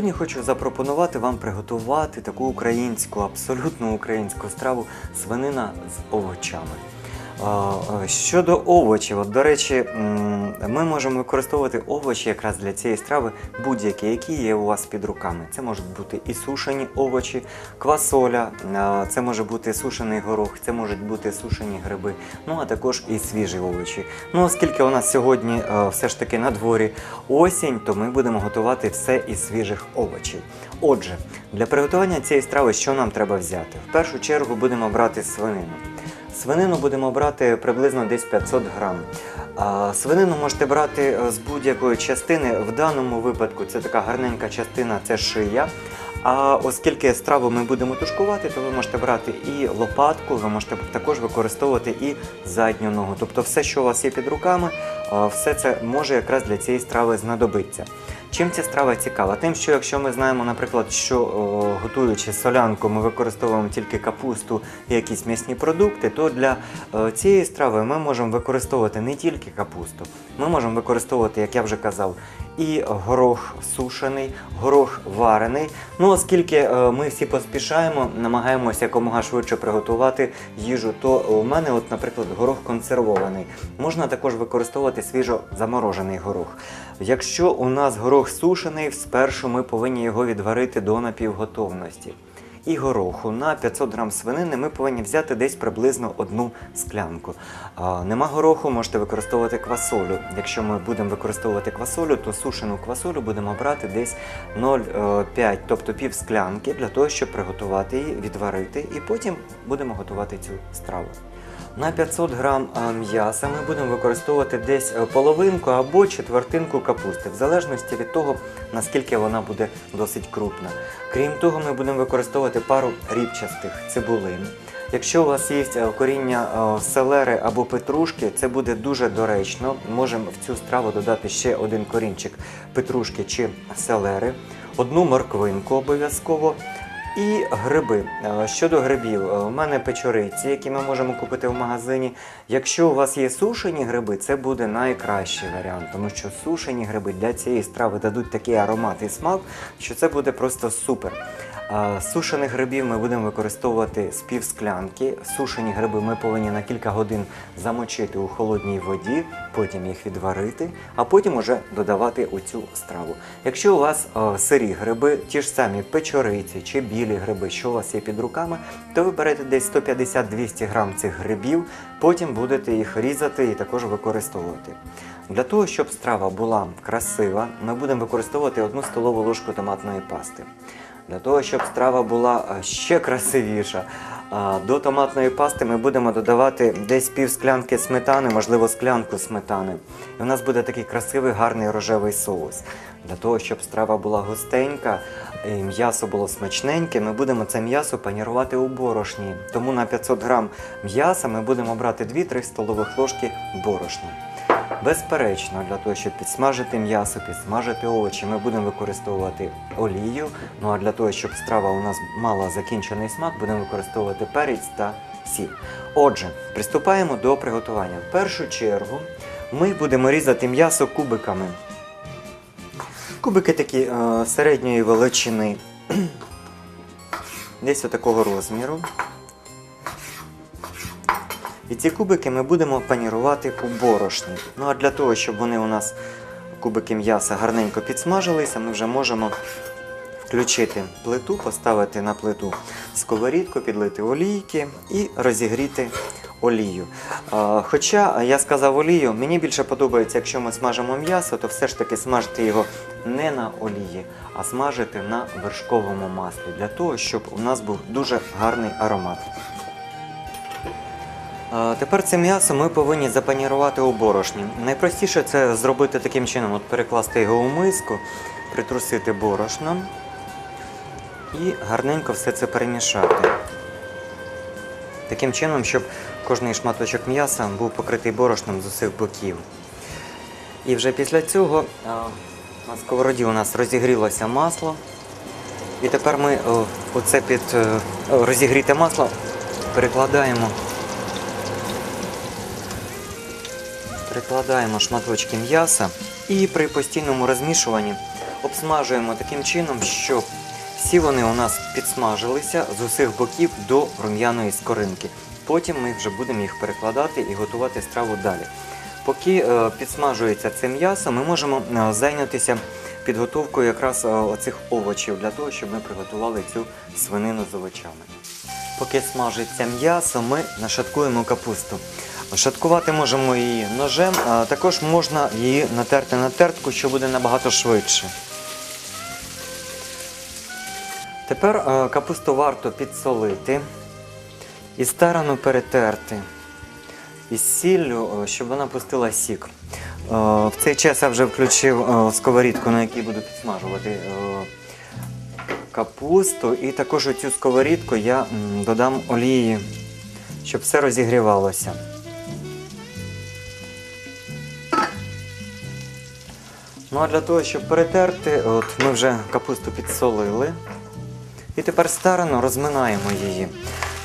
Сьогодні хочу запропонувати вам приготувати таку українську, абсолютно українську страву свинина з овочами. Щодо овочів, от, до речі, ми можемо використовувати овочі якраз для цієї страви будь-які, які є у вас під руками. Це можуть бути і сушені овочі, квасоля, це може бути сушений горох, це можуть бути сушені гриби, ну а також і свіжі овочі. Ну, оскільки у нас сьогодні все ж таки на дворі осінь, то ми будемо готувати все із свіжих овочів. Отже, для приготування цієї страви що нам треба взяти? В першу чергу будемо брати свинину. Свинину будемо брати приблизно десь 500 грам. Свинину можете брати е, з будь-якої частини. В даному випадку це така гарненька частина, це шия. А оскільки страву ми будемо тушкувати, то ви можете брати і лопатку, ви можете також використовувати і задню ногу. Тобто все, що у вас є під руками, все це може якраз для цієї страви знадобитися. Чим ця страва цікава? Тим, що якщо ми знаємо, наприклад, що готуючи солянку, ми використовуємо тільки капусту і якісь м'ясні продукти, то для цієї страви ми можемо використовувати не тільки капусту, ми можемо використовувати, як я вже казав, і горох сушений, горох варений. Ну, оскільки ми всі поспішаємо, намагаємося якомога швидше приготувати їжу, то у мене, от, наприклад, горох консервований. Можна також використовувати свіжо заморожений горох. Якщо у нас горох сушений, спершу ми повинні його відварити до напівготовності. І гороху на 500 грам свинини ми повинні взяти десь приблизно одну склянку. А, нема гороху, можете використовувати квасолю. Якщо ми будемо використовувати квасолю, то сушену квасолю будемо брати десь 0,5, тобто пів склянки, для того, щоб приготувати її, відварити, і потім будемо готувати цю страву. На 500 грам м'яса ми будемо використовувати десь е, половинку або четвертинку капусти, в залежності від того, наскільки вона буде досить крупна. Крім того, ми будемо використовувати пару рібчастих цибулин. Якщо у вас є е, коріння е, селери або петрушки, це буде дуже доречно. Можемо в цю страву додати ще один корінчик петрушки чи селери, одну морквинку обов'язково. І гриби. Е, Щодо грибів, е, у мене печориці, які ми можемо купити в магазині. Якщо у вас є сушені гриби, це буде найкращий варіант, тому що сушені гриби для цієї страви дадуть такий аромат і смак, що це буде просто супер. Сушених грибів ми будемо використовувати з пів склянки. Сушені гриби ми повинні на кілька годин замочити у холодній воді, потім їх відварити, а потім уже додавати у цю страву. Якщо у вас е, сирі гриби, ті ж самі печориці чи білі гриби, що у вас є під руками, то ви берете десь 150-200 грам цих грибів, потім будете їх різати і також використовувати. Для того, щоб страва була красива, ми будемо використовувати одну столову ложку томатної пасти. Для того, щоб страва була е, ще красивіша, е, до томатної пасти ми будемо додавати десь пів склянки сметани, можливо, склянку сметани. І у нас буде такий красивий гарний рожевий соус. Для того, щоб страва була густенька і м'ясо було смачненьке, ми будемо це м'ясо панірувати у борошні. Тому на 500 грам м'яса ми будемо брати 2-3 столових ложки борошна. Безперечно, для того, щоб підсмажити м'ясо, підсмажити овочі, ми будемо використовувати олію. Ну а для того, щоб страва у нас мала закінчений смак, будемо використовувати перець та сіль. Отже, приступаємо до приготування. В першу чергу ми будемо різати м'ясо кубиками. Кубики такі е, середньої величини, десь отакого розміру. І ці кубики ми будемо панірувати у борошні. Ну а для того, щоб вони у нас, кубики м'яса, гарненько підсмажилися, ми вже можемо включити плиту, поставити на плиту сковорідку, підлити олійки і розігріти олію. Хоча я сказав олію, мені більше подобається, якщо ми смажимо м'ясо, то все ж таки смажити його не на олії, а смажити на вершковому маслі, для того, щоб у нас був дуже гарний аромат. Тепер це м'ясо ми повинні запанірувати у борошні. Найпростіше це зробити таким чином: от перекласти його у миску, притрусити борошном і гарненько все це перемішати. Таким чином, щоб кожний шматочок м'яса був покритий борошном з усіх боків. І вже після цього на сковороді у нас розігрілося масло. І тепер ми оце під е, розігріте масло перекладаємо Прикладаємо шматочки м'яса і при постійному розмішуванні обсмажуємо таким чином, щоб всі вони у нас підсмажилися з усіх боків до рум'яної скоринки. Потім ми вже будемо їх перекладати і готувати страву далі. Поки е, підсмажується це м'ясо, ми можемо е, зайнятися підготовкою якраз е, оцих овочів для того, щоб ми приготували цю свинину з овочами. Поки смажиться м'ясо, ми нашаткуємо капусту. Шаткувати можемо її ножем, а також можна її натерти на тертку, що буде набагато швидше. Тепер капусту варто підсолити і старано перетерти із сіллю, щоб вона пустила сік. В цей час я вже включив сковорідку, на якій буду підсмажувати капусту. І також у цю сковорідку я додам олії, щоб все розігрівалося. Ну а для того, щоб перетерти, от ми вже капусту підсолили. І тепер старано розминаємо її,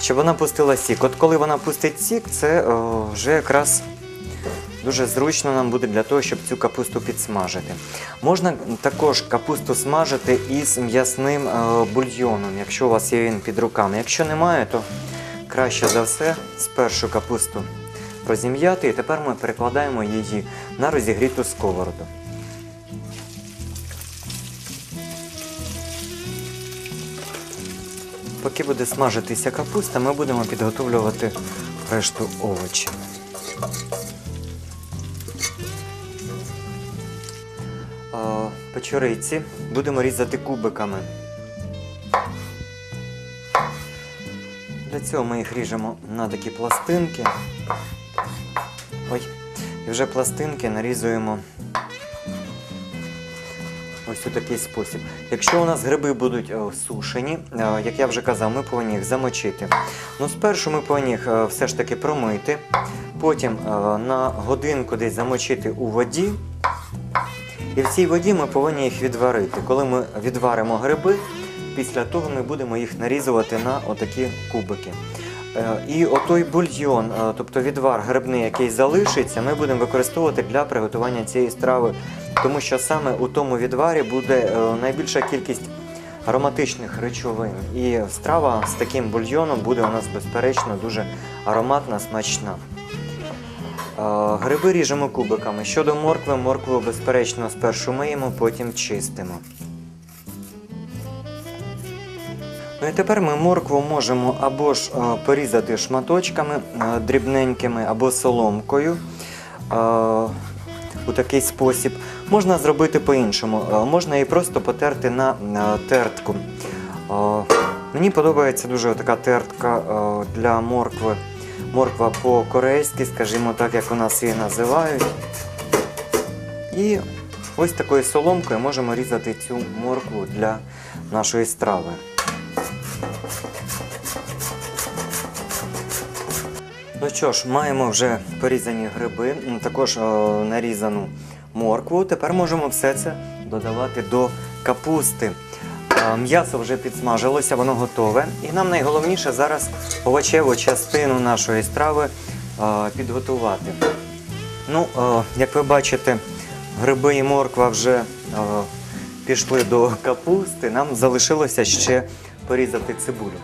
щоб вона пустила сік. От коли вона пустить сік, це о, вже якраз дуже зручно нам буде для того, щоб цю капусту підсмажити. Можна також капусту смажити із м'ясним бульйоном, якщо у вас є він під руками. Якщо немає, то краще за все спершу капусту розім'яти, і тепер ми перекладаємо її на розігріту сковороду. Поки буде смажитися капуста, ми будемо підготовлювати решту овочів. Печориці будемо різати кубиками. Для цього ми їх ріжемо на такі пластинки. Ой. І вже пластинки нарізуємо ось у такий спосіб. Якщо у нас гриби будуть е, сушені, е, як я вже казав, ми повинні їх замочити. Ну, спершу ми повинні їх е, все ж таки промити, потім на годинку десь замочити у воді. І в цій воді ми повинні їх відварити. Коли ми відваримо гриби, після того ми будемо їх нарізувати на отакі кубики. Е, І отой бульйон, е, тобто відвар грибний, який залишиться, ми будемо використовувати для приготування цієї страви, тому що саме у тому відварі буде е, найбільша кількість ароматичних речовин. І страва з таким бульйоном буде у нас безперечно дуже ароматна, смачна. Гриби ріжемо кубиками. Щодо моркви, моркву безперечно спершу миємо, потім чистимо. Ну і тепер ми моркву можемо або ж е, порізати шматочками е, дрібненькими, або соломкою е, у такий спосіб. Можна зробити по-іншому. Можна її просто потерти на тертку. Мені подобається дуже така тертка для моркви. Морква по-корейськи, скажімо так, як у нас її називають. І ось такою соломкою можемо різати цю моркву для нашої страви. Ну що ж, маємо вже порізані гриби, також е, нарізану моркву. Тепер можемо все це додавати до капусти. Е, М'ясо вже підсмажилося, воно готове. І нам найголовніше зараз овочеву частину нашої страви е, підготувати. Ну, як ви бачите, гриби і морква вже пішли до капусти. Нам залишилося ще порізати цибулю.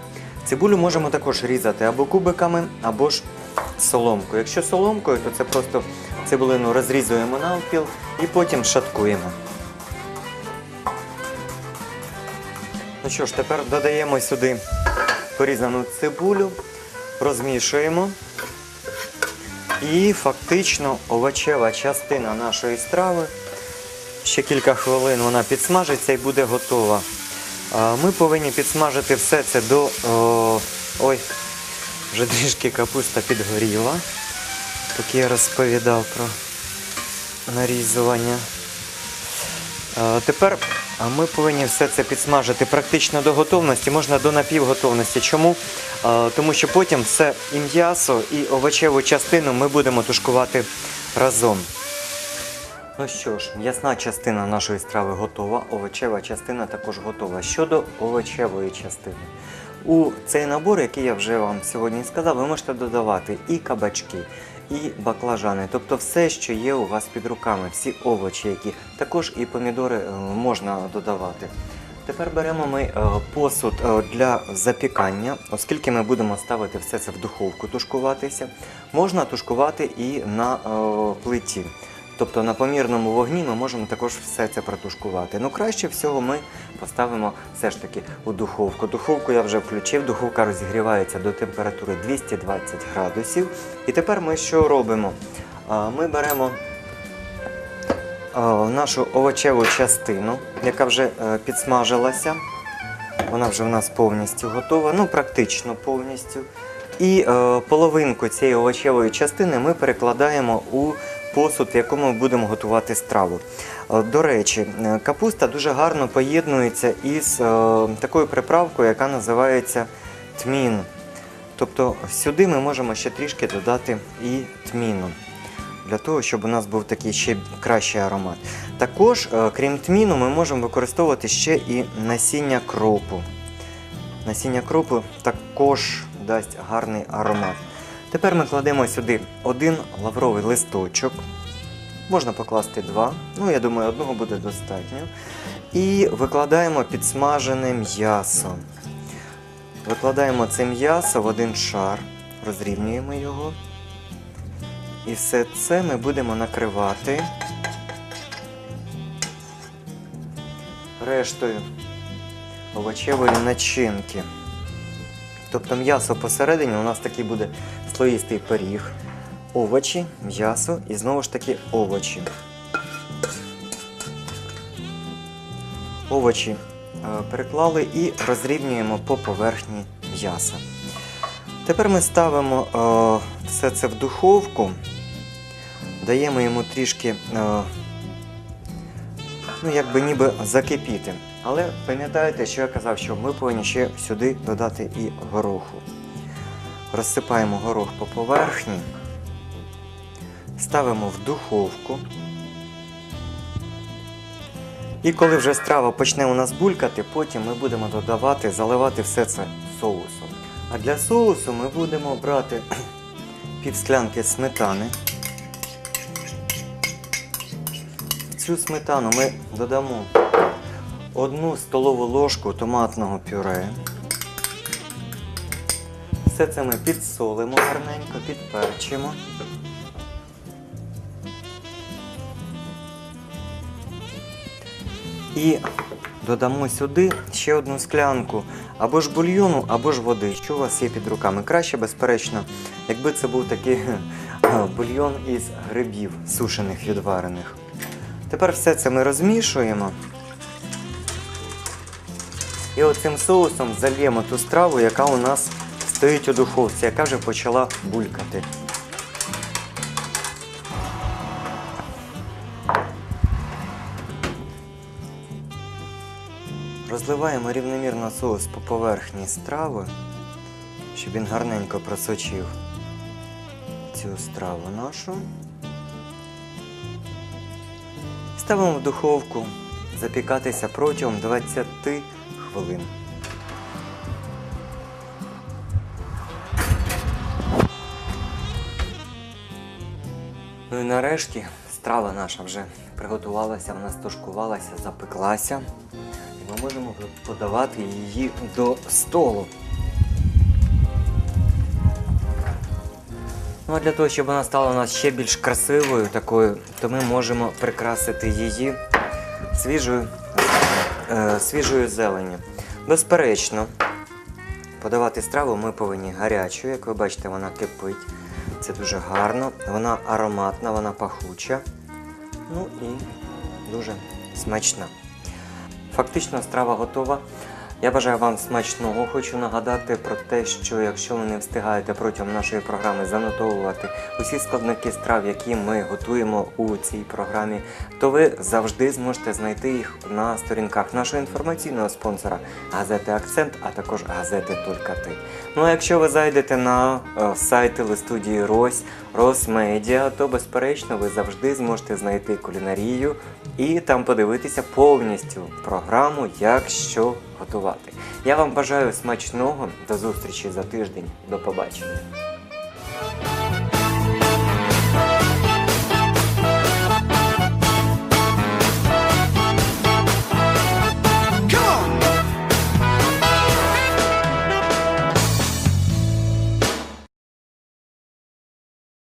Цибулю можемо також різати або кубиками, або ж соломкою. Якщо соломкою, то це просто цибулину розрізуємо навпіл і потім шаткуємо. Ну що ж, тепер додаємо сюди порізану цибулю, розмішуємо. І фактично овочева частина нашої страви. Ще кілька хвилин вона підсмажиться і буде готова. Ми повинні підсмажити все це до. Ой, вже трішки капуста підгоріла, поки я розповідав про нарізування. Тепер ми повинні все це підсмажити практично до готовності, можна до напівготовності. Чому? Тому що потім все і м'ясо, і овочеву частину ми будемо тушкувати разом. Ну що ж, м'ясна частина нашої страви готова, овочева частина також готова. Щодо овочевої частини. У цей набор, який я вже вам сьогодні сказав, ви можете додавати і кабачки, і баклажани. Тобто все, що є у вас під руками, всі овочі, які також і помідори е, можна додавати. Тепер беремо ми е, посуд е, для запікання, оскільки ми будемо ставити все це в духовку тушкуватися. Можна тушкувати і на плиті. Тобто на помірному вогні ми можемо також все це протушкувати. Ну краще всього ми поставимо все ж таки у духовку. Духовку я вже включив, духовка розігрівається до температури 220 градусів. І тепер ми що робимо? Ми беремо нашу овочеву частину, яка вже е, підсмажилася. Вона вже в нас повністю готова, ну практично повністю. І е, половинку цієї овочевої частини ми перекладаємо у посуд, в якому ми будемо готувати страву. Е, До речі, е, капуста дуже гарно поєднується із е, такою приправкою, яка називається тмін. Тобто сюди ми можемо ще трішки додати і тміну. Для того, щоб у нас був такий ще кращий аромат. Також, крім тміну, ми можемо використовувати ще і насіння кропу. Насіння кропу також дасть гарний аромат. Тепер ми кладемо сюди один лавровий листочок. Можна покласти два, ну я думаю, одного буде достатньо. І викладаємо підсмажене м'ясо. Викладаємо це м'ясо в один шар, розрівнюємо його. І все це ми будемо накривати рештою овочевої начинки. Тобто м'ясо посередині у нас такий буде слоїстий пиріг, овочі, м'ясо і знову ж таки овочі. Овочі е, переклали і розрівнюємо по поверхні м'яса. Тепер ми ставимо е, все це в духовку, даємо йому трішки, е, ну якби ніби закипіти. Але пам'ятаєте, що я казав, що ми повинні ще сюди додати і гороху. Розсипаємо горох по поверхні, ставимо в духовку. І коли вже страва почне у нас булькати, потім ми будемо додавати, заливати все це соусом. А для соусу ми будемо брати пів склянки сметани. В цю сметану ми додамо одну столову ложку томатного пюре. Все це ми підсолимо гарненько, підперчимо. І додамо сюди ще одну склянку або ж бульйону, або ж води, що у вас є під руками. Краще, безперечно, якби це був такий е, бульйон із грибів, сушених відварених. Тепер все це ми розмішуємо. І оцим соусом зальємо ту страву, яка у нас стоїть у духовці, яка вже почала булькати. Розливаємо рівномірно соус по поверхні страви, щоб він гарненько просочив цю страву нашу. Ставимо в духовку запікатися протягом 20 хвилин. І нарешті страва наша вже приготувалася, вона стушкувалася, запеклася. І ми можемо подавати її до столу. Ну а для того, щоб вона стала у нас ще більш красивою такою, то ми можемо прикрасити її свіжою, е, свіжою зеленню. Безперечно, подавати страву ми повинні гарячу, як ви бачите, вона кипить. Це дуже гарно, вона ароматна, вона пахуча. Ну і дуже смачна. Фактично страва готова. Я бажаю вам смачного. Хочу нагадати про те, що якщо ви не встигаєте протягом нашої програми занотовувати усі складники страв, які ми готуємо у цій програмі, то ви завжди зможете знайти їх на сторінках нашого інформаційного спонсора газети Акцент, а також газети Только Ти. Ну а якщо ви зайдете на е, сайт телестудії Рось, Росмедіа, то безперечно ви завжди зможете знайти кулінарію і там подивитися повністю програму, як що готувати. Я вам бажаю смачного, до зустрічі за тиждень, до побачення.